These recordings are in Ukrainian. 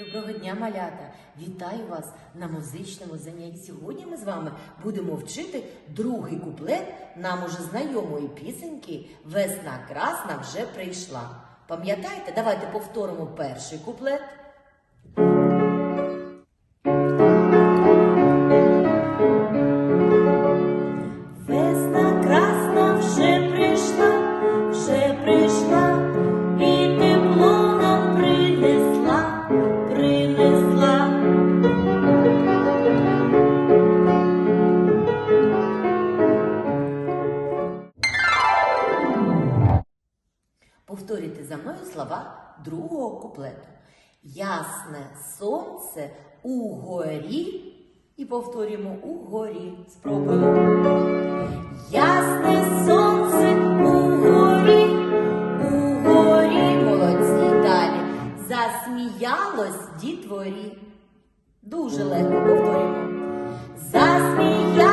Доброго дня, малята! Вітаю вас на музичному занятті. Сьогодні ми з вами будемо вчити другий куплет нам уже знайомої пісеньки Весна красна вже прийшла. Пам'ятаєте? Давайте повторимо перший куплет. За мною слова другого куплету. Ясне сонце угорі. І повторюємо угорі. Спробуємо. Ясне сонце угорі, угорі, молодці далі. Засміялось дітворі. Дуже легко повторюємо. Засміялось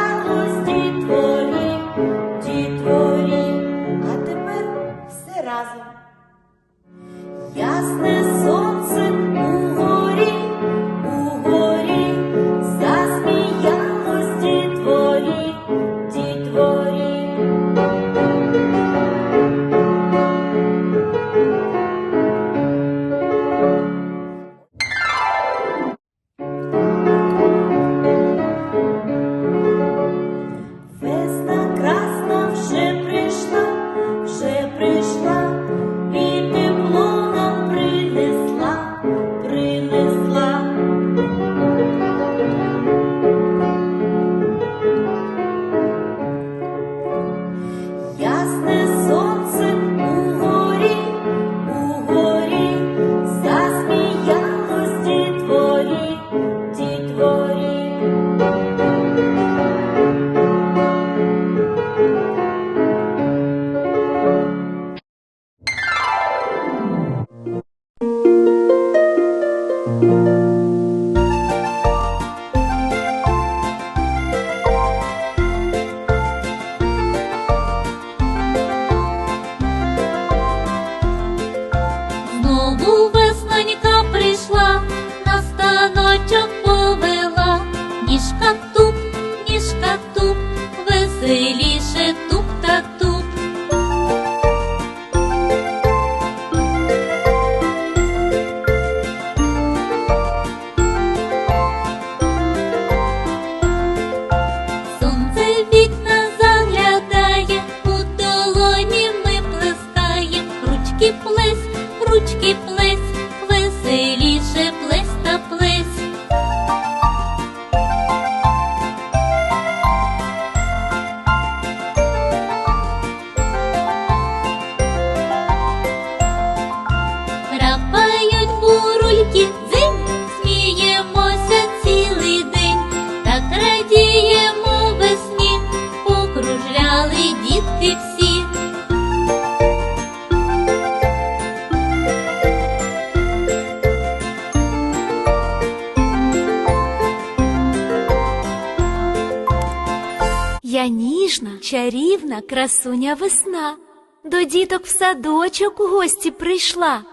Знову веснонька прийшла, на станочок повела, ніжка туп, ніжка туп, веселіше Я ніжна, чарівна красуня весна. До діток в садочок у гості прийшла.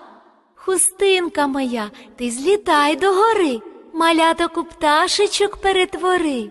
Хустинка моя, ти злітай до гори, маляток у пташечок перетвори.